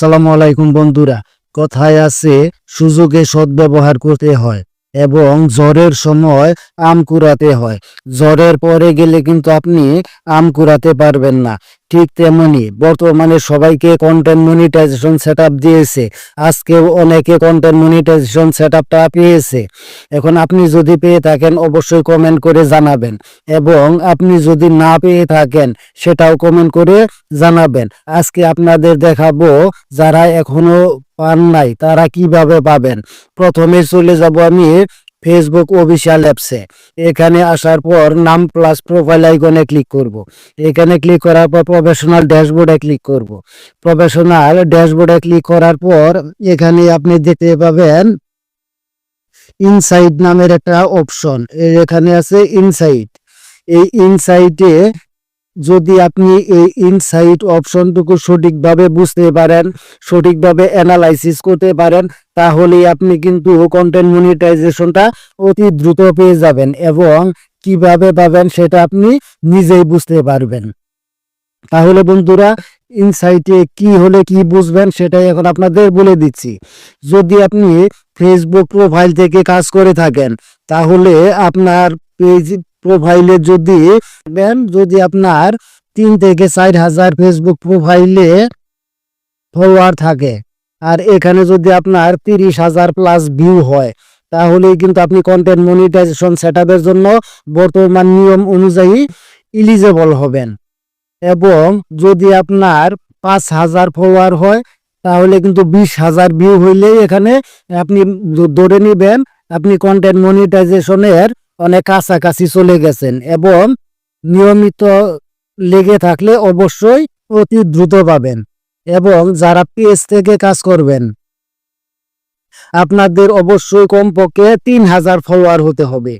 আসসালামু আলাইকুম বন্ধুরা কথায় আছে সুযোগে সদ্ব্যবহার করতে হয়। এবং জ্বরের সময় আম কুড়াতে হয়। জ্বরের পরে গেলে কিন্তু আপনি আম কুড়াতে পারবেন না। ঠিক তেমনি বর্তমানে সবাইকে কন্টেন্ট মনিটাইজেশন সেট দিয়েছে। আজকেও অনেকে কন্টেন্ট মনিটাইজেশন সেট পেয়েছে। এখন আপনি যদি পেয়ে থাকেন, অবশ্যই কমেন্ট করে জানাবেন। এবং আপনি যদি না পেয়ে থাকেন, সেটাও কমেন্ট করে জানাবেন। আজকে আপনাদের দেখাবো যারা এখনও পান নাই, তারা কীভাবে পাবেন প্রথমে চলে যাব আমি ফেসবুক অফিসিয়াল অ্যাপসে এখানে আসার পর নাম প্লাস প্রোফাইল আইকনে ক্লিক করব। এখানে ক্লিক করার পর প্রফেশনাল ড্যাশবোর্ডে ক্লিক করব। প্রফেশনাল ড্যাশবোর্ডে ক্লিক করার পর এখানে আপনি দেখতে পাবেন ইনসাইট নামের একটা অপশন এখানে আছে ইনসাইট এই ইনসাইটে যদি আপনি এই ইনসাইট অপশনটুকু সঠিকভাবে বুঝতে পারেন, সঠিকভাবে অ্যানালাইসিস করতে পারেন তাহলে আপনি কিন্তু কন্টেন্ট মনিটাইজেশনটা অতি দ্রুত পেয়ে যাবেন এবং কীভাবে পাবেন সেটা আপনি নিজেই বুঝতে পারবেন। তাহলে বন্ধুরা ইনসাইটে কি হলে কি বুঝবেন সেটাই এখন আপনাদের বলে দিচ্ছি। যদি আপনি ফেসবুক প্রোফাইল থেকে কাজ করে থাকেন, তাহলে আপনার পেজ প্রোফাইলে যদি যদি আপনার তিন থেকে চার হাজার ফেসবুক প্রোফাইলে ফলোয়ার থাকে, আর এখানে যদি আপনার তিরিশ হাজার প্লাস ভিউ হয়, তাহলেই কিন্তু আপনি কন্টেন্ট মনিটাইজেশন সেট জন্য বর্তমান নিয়ম অনুযায়ী ইলিজেবল হবেন। এবং যদি আপনার পাঁচ হাজার ফলোয়ার হয়, তাহলে কিন্তু বিশ হাজার ভিউ হইলেই এখানে আপনি ধরে নেবেন, আপনি কন্টেন্ট মনিটাইজেশনের অনেক কাছাকাছি চলে গেছেন এবং নিয়মিত লেগে থাকলে অবশ্যই অতি দ্রুত পাবেন এবং যারা পেজ থেকে কাজ করবেন, আপনাদের অবশ্যই কমপক্ষে তিন হাজার ফলোয়ার হতে হবে।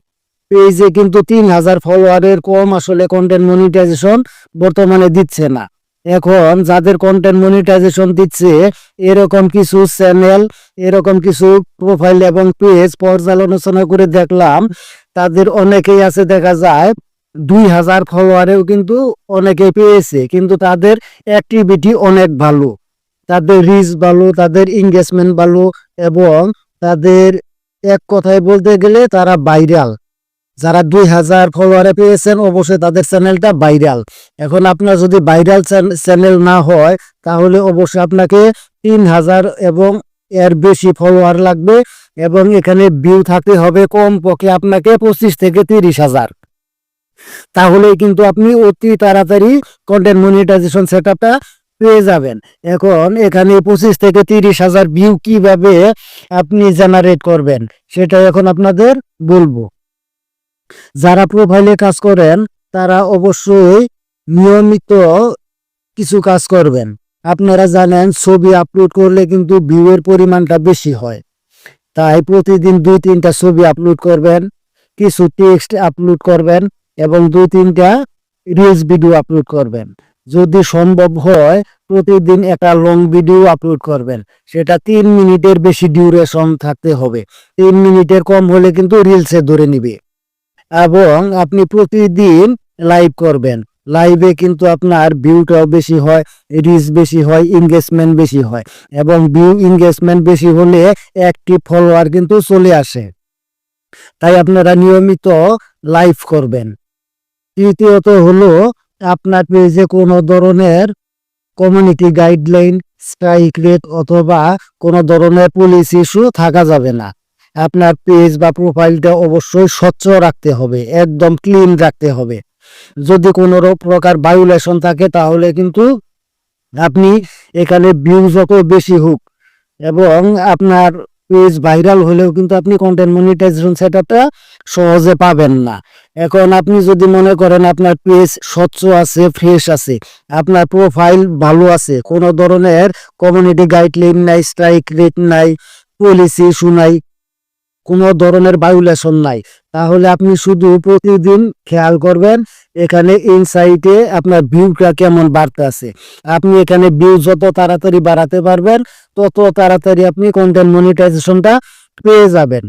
পেজে কিন্তু তিন হাজার ফলোয়ারের কম আসলে কন্টেন্ট মনিটাইজেশন বর্তমানে দিচ্ছে না। এখন যাদের কন্টেন্ট মনিটাইজেশন দিচ্ছে, এরকম কিছু চ্যানেল এরকম কিছু প্রোফাইল এবং পেজ পর্যালোচনা করে দেখলাম তাদের অনেকেই আছে, দেখা যায় দুই হাজার ফলোয়ারেও কিন্তু অনেকে পেয়েছে, কিন্তু তাদের অ্যাক্টিভিটি অনেক ভালো। তাদের রিচ ভালো, তাদের এঙ্গেজমেন্ট ভালো এবং তাদের এক কথায় বলতে গেলে তারা ভাইরাল যারা দুই হাজার ফলোয়ারে পেয়েছেন, অবশ্যই তাদের চ্যানেলটা ভাইরাল এখন আপনার যদি ভাইরাল চ্যানেল না হয়, তাহলে অবশ্যই আপনাকে তিন হাজার এবং এর বেশি ফলোয়ার লাগবে। এবং এখানে ভিউ থাকতে হবে কম পক্ষে আপনাকে পঁচিশ থেকে তিরিশ হাজার। তাহলে কিন্তু আপনি অতি তাড়াতাড়ি কন্টেন্ট মনিটাইজেশন সেট পেয়ে যাবেন। এখন এখানে পঁচিশ থেকে তিরিশ হাজার ভিউ কীভাবে আপনি জেনারেট করবেন, সেটা এখন আপনাদের বলব। যারা প্রোফাইলে কাজ করেন, তারা অবশ্যই নিয়মিত কিছু কাজ করবেন। আপনারা জানেন, ছবি আপলোড করলে কিন্তু ভিউয়ের পরিমাণটা বেশি হয়। তাই প্রতিদিন দুই, তিনটা ছবি আপলোড করবেন, কিছু টেক্সট আপলোড করবেন এবং দুই, তিনটা রিলস ভিডিও আপলোড করবেন। যদি সম্ভব হয়, প্রতিদিন একটা লং ভিডিও আপলোড করবেন। সেটা তিন মিনিটের বেশি ডিউরেশন থাকতে হবে। তিন মিনিটের কম হলে কিন্তু রিলসে ধরে নিবে। এবং আপনি প্রতিদিন লাইভ করবেন। লাইভে কিন্তু আপনার ভিউটাও বেশি হয় রিচ বেশি হয় এঙ্গেজমেন্ট বেশি হয় এবং ভিউ এঙ্গেজমেন্ট বেশি হলে একটি ফলোয়ার কিন্তু চলে আসে। তাই আপনারা নিয়মিত লাইভ করবেন। তৃতীয়ত হলো আপনার পেজে কোনো ধরনের কমিউনিটি গাইডলাইন স্ট্রাইক রেট অথবা কোনো ধরনের পুলিশ ইস্যু থাকা যাবে না। আপনার পেজ বা প্রোফাইলটা অবশ্যই স্বচ্ছ রাখতে হবে, একদম ক্লিন রাখতে হবে। যদি কোনো প্রকার ভায়োলেশন থাকে, তাহলে কিন্তু আপনি এখানে ভিউ যত বেশি হোক। এবং আপনার পেজ ভাইরাল হলেও কিন্তু আপনি কন্টেন্ট মনিটাইজেশন সেটআপটা সহজে পাবেন না। এখন আপনি যদি মনে করেন আপনার পেজ স্বচ্ছ আছে ফ্রেশ আছে, আপনার প্রোফাইল ভালো আছে, কোনো ধরনের কমিউনিটি গাইডলাইন নাই স্ট্রাইক রেট নাই পলিসি ইস্যু নাই কোনো ধরনের ভায়োলেশন নাই। তাহলে আপনি শুধু প্রতিদিন খেয়াল করবেন, এখানে ইনসাইটে আপনার ভিউটা কেমন বাড়তে আছে আপনি এখানে ভিউ যত তাড়াতাড়ি বাড়াতে পারবেন, তত তাড়াতাড়ি আপনি কন্টেন্ট মনিটাইজেশনটা পেয়ে যাবেন।